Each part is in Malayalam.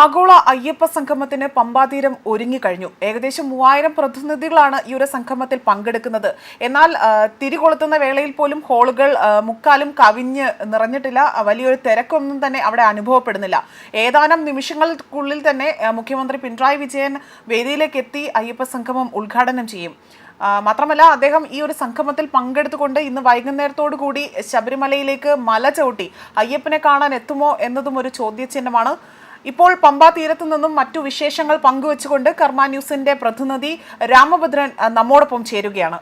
ആഗോള അയ്യപ്പ സംഗമത്തിന് പമ്പാതീരം ഒരുങ്ങിക്കഴിഞ്ഞു ഏകദേശം മൂവായിരം പ്രതിനിധികളാണ് ഈ ഒരു സംഗമത്തിൽ പങ്കെടുക്കുന്നത്. എന്നാൽ തിരികൊളുത്തുന്ന വേളയിൽ പോലും ഹോളുകൾ മുക്കാലും കവിഞ്ഞ് നിറഞ്ഞിട്ടില്ല. വലിയൊരു തിരക്കൊന്നും തന്നെ അവിടെ അനുഭവപ്പെടുന്നില്ല. ഏതാനും നിമിഷങ്ങൾക്കുള്ളിൽ തന്നെ മുഖ്യമന്ത്രി പിണറായി വിജയൻ വേദിയിലേക്ക് എത്തി അയ്യപ്പ സംഗമം ഉദ്ഘാടനം ചെയ്യും. മാത്രമല്ല അദ്ദേഹം ഈ ഒരു സംഗമത്തിൽ പങ്കെടുത്തുകൊണ്ട് ഇന്ന് വൈകുന്നേരത്തോടു കൂടി ശബരിമലയിലേക്ക് മല ചവിട്ടി. അയ്യപ്പനെ കാണാൻ എത്തുമോ എന്നതും ഒരു ചോദ്യചിഹ്നമാണ്. ഇപ്പോൾ പമ്പാ തീരത്തു നിന്നും മറ്റു വിശേഷങ്ങൾ പങ്കുവച്ചുകൊണ്ട് കർമ്മ ന്യൂസിന്റെ പ്രതിനിധി രാമഭദ്രൻ നമ്മോടൊപ്പം ചേരുകയാണ്.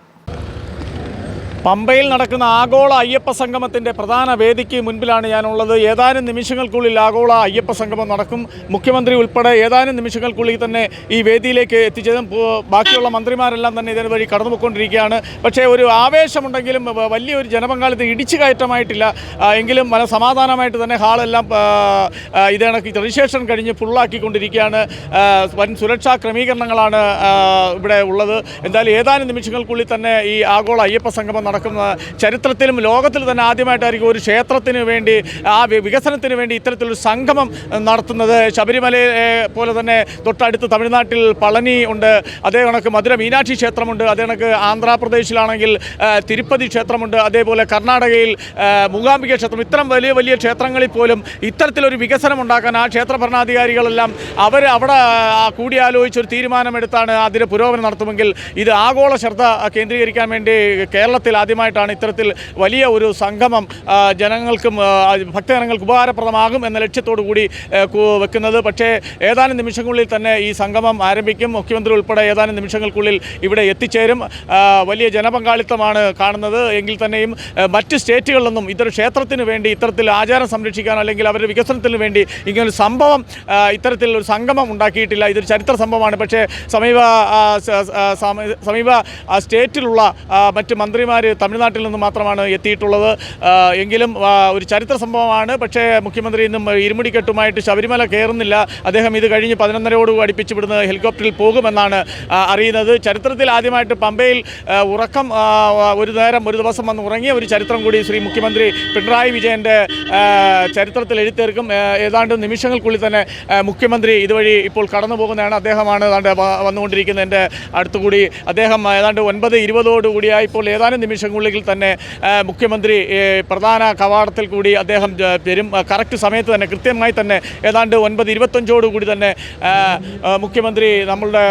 പമ്പയിൽ നടക്കുന്ന ആഗോള അയ്യപ്പ സംഗമത്തിന്റെ പ്രധാന വേദിക്ക് മുൻപിലാണ് ഞാനുള്ളത്. ഏതാനും നിമിഷങ്ങൾക്കുള്ളിൽ ആഗോള അയ്യപ്പ സംഗമം നടക്കും. മുഖ്യമന്ത്രി ഉൾപ്പെടെ ഏതാനും നിമിഷങ്ങൾക്കുള്ളിൽ തന്നെ ഈ വേദിയിലേക്ക് എത്തിച്ചതും ബാക്കിയുള്ള മന്ത്രിമാരെല്ലാം തന്നെ ഇതിന് വഴി കടന്നുപോയിക്കൊണ്ടിരിക്കുകയാണ്. പക്ഷേ ഒരു ആവേശമുണ്ടെങ്കിലും വലിയൊരു ജനപങ്കാളിത്തം ഇടിച്ചു കയറ്റമായിട്ടില്ല. എങ്കിലും വളരെ സമാധാനമായിട്ട് തന്നെ ഹാളെല്ലാം ആ, ആ, ഇത് രജിസ്ട്രേഷൻ കഴിഞ്ഞ് ഫുള്ളാക്കിക്കൊണ്ടിരിക്കുകയാണ്. വൻ സുരക്ഷാ ക്രമീകരണങ്ങളാണ് ഇവിടെ ഉള്ളത്. എന്തായാലും ഏതാനും നിമിഷങ്ങൾക്കുള്ളിൽ തന്നെ ഈ ആഗോള അയ്യപ്പ സംഗമം നടക്കുന്ന ചരിത്രത്തിലും ലോകത്തിൽ തന്നെ ആദ്യമായിട്ടായിരിക്കും ഒരു ക്ഷേത്രത്തിന് വേണ്ടി ആ വികസനത്തിന് വേണ്ടി ഇത്തരത്തിലൊരു സംഗമം നടത്തുന്നത്. ശബരിമലയെ പോലെ തന്നെ തൊട്ടടുത്ത് തമിഴ്നാട്ടിൽ പളനി ഉണ്ട് അതേ കണക്ക് മധുര മീനാക്ഷി ക്ഷേത്രമുണ്ട് അതേ കണക്ക് ആന്ധ്രാപ്രദേശിലാണെങ്കിൽ തിരുപ്പതി ക്ഷേത്രമുണ്ട് അതേപോലെ കർണാടകയിൽ മൂകാംബിക ക്ഷേത്രം. ഇത്തരം വലിയ വലിയ ക്ഷേത്രങ്ങളിൽ പോലും ഇത്തരത്തിലൊരു വികസനം ഉണ്ടാക്കാൻ ആ ക്ഷേത്ര ഭരണാധികാരികളെല്ലാം അവർ അവിടെ കൂടിയാലോചിച്ചൊരു തീരുമാനമെടുത്താണ് അതിന് പുരോഗമനം നടത്തുമെങ്കിൽ ഇത് ആഗോള ശ്രദ്ധ കേന്ദ്രീകരിക്കാൻ വേണ്ടി കേരളത്തിൽ ആദ്യമായിട്ടാണ് ഇത്തരത്തിൽ വലിയ ഒരു സംഗമം ജനങ്ങൾക്കും ഭക്തജനങ്ങൾക്ക് ഉപകാരപ്രദമാകും എന്ന ലക്ഷ്യത്തോടു കൂടി വെക്കുന്നത്. പക്ഷേ ഏതാനും നിമിഷങ്ങളിൽ തന്നെ ഈ സംഗമം ആരംഭിക്കും. മുഖ്യമന്ത്രി ഉൾപ്പെടെ ഏതാനും നിമിഷങ്ങൾക്കുള്ളിൽ ഇവിടെ എത്തിച്ചേരും. വലിയ ജനപങ്കാളിത്തമാണ് കാണുന്നത്. എങ്കിൽ തന്നെയും മറ്റ് സ്റ്റേറ്റുകളിൽ നിന്നും ഇതൊരു ക്ഷേത്രത്തിന് വേണ്ടി ഇത്തരത്തിൽ ആചാരം സംരക്ഷിക്കാൻ അല്ലെങ്കിൽ അവരുടെ വികസനത്തിന് വേണ്ടി ഇങ്ങനൊരു സംഭവം ഇത്തരത്തിൽ ഒരു സംഗമം ഉണ്ടാക്കിയിട്ടില്ല. ഇതൊരു ചരിത്ര സംഭവമാണ്. പക്ഷേ സമീപ സമീപ സ്റ്റേറ്റിലുള്ള മറ്റ് മന്ത്രിമാർ തമിഴ്നാട്ടിൽ നിന്ന് മാത്രമാണ് എത്തിയിട്ടുള്ളത്. എങ്കിലും ഒരു ചരിത്ര സംഭവമാണ്. പക്ഷേ മുഖ്യമന്ത്രി ഇന്നും ഇരുമുടിക്കെട്ടുമായിട്ട് ശബരിമല കയറുന്നില്ല. അദ്ദേഹം ഇത് കഴിഞ്ഞ് പതിനൊന്നരയോട് അടുപ്പിച്ച് ഇവിടുന്ന് ഹെലികോപ്റ്ററിൽ പോകുമെന്നാണ് അറിയുന്നത്. ചരിത്രത്തിൽ ആദ്യമായിട്ട് പമ്പയിൽ ഉറക്കം ഒരു നേരം ഒരു ദിവസം വന്ന് ഉറങ്ങിയ ഒരു ചരിത്രം കൂടി ശ്രീ മുഖ്യമന്ത്രി പിണറായി വിജയന്റെ ചരിത്രത്തിൽ എഴുത്തേർക്കും ഏതാണ്ട് നിമിഷങ്ങൾക്കുള്ളിൽ തന്നെ മുഖ്യമന്ത്രി ഇതുവഴി ഇപ്പോൾ കടന്നു പോകുന്നതാണ് അദ്ദേഹമാണ് വന്നുകൊണ്ടിരിക്കുന്നത് എന്റെ അടുത്തുകൂടി. അദ്ദേഹം ഏതാണ്ട് ഒൻപത് ഇരുപതോടുകൂടിയായി ഇപ്പോൾ ഏതാനും നിമിഷങ്ങളിൽ തന്നെ മുഖ്യമന്ത്രി പ്രധാന കവാടത്തിൽ കൂടി അദ്ദേഹം വരും. കറക്റ്റ് സമയത്ത് തന്നെ കൃത്യമായി തന്നെ ഏതാണ്ട് ഒൻപത് ഇരുപത്തഞ്ചോട് കൂടി തന്നെ മുഖ്യമന്ത്രി നമ്മളുടെ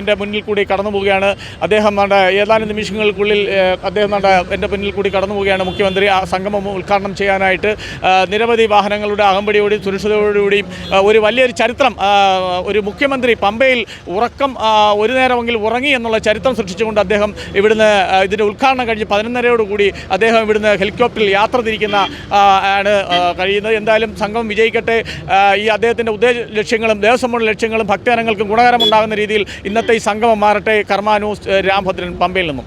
എന്റെ മുന്നിൽ കൂടി കടന്നു പോവുകയാണ്. അദ്ദേഹം നമ്മുടെ ഏതാനും നിമിഷങ്ങൾക്കുള്ളിൽ അദ്ദേഹം നമ്മുടെ എന്റെ മുന്നിൽ കൂടി കടന്നു പോവുകയാണ് മുഖ്യമന്ത്രി. ആ സംഗമം ഉദ്ഘാടനം ചെയ്യാനായിട്ട് നിരവധി വാഹനങ്ങളുടെ അകമ്പടിയോടെയും സുരക്ഷിതയോടുകൂടിയും ഒരു വലിയൊരു ചരിത്രം ഒരു മുഖ്യമന്ത്രി പമ്പയിൽ ഉറക്കം ഒരു നേരമെങ്കിൽ ഉറങ്ങി എന്നുള്ള ചരിത്രം സൃഷ്ടിച്ചുകൊണ്ട് അദ്ദേഹം ഇവിടുന്ന് ഇതിന്റെ ഉദ്ഘാടനം കഴിഞ്ഞ് പതിനൊന്നരയോടുകൂടി അദ്ദേഹം ഇവിടുന്ന് ഹെലികോപ്റ്ററിൽ യാത്ര തിരിക്കുന്ന ആണ് കഴിയുന്നത്. എന്തായാലും സംഘം വിജയിക്കട്ടെ. ഈ അദ്ദേഹത്തിന്റെ ഉദ്ദേശ ലക്ഷ്യങ്ങളും ദേവസ്വം ബോർഡ് ലക്ഷ്യങ്ങളും ഭക്തജനങ്ങൾക്കും ഗുണകരമുണ്ടാകുന്ന രീതിയിൽ ഇന്നത്തെ ഈ സംഗമം മാറട്ടെ. കർമാനൂസ് രാംഭദ്രൻ പമ്പയിൽ നിന്നും.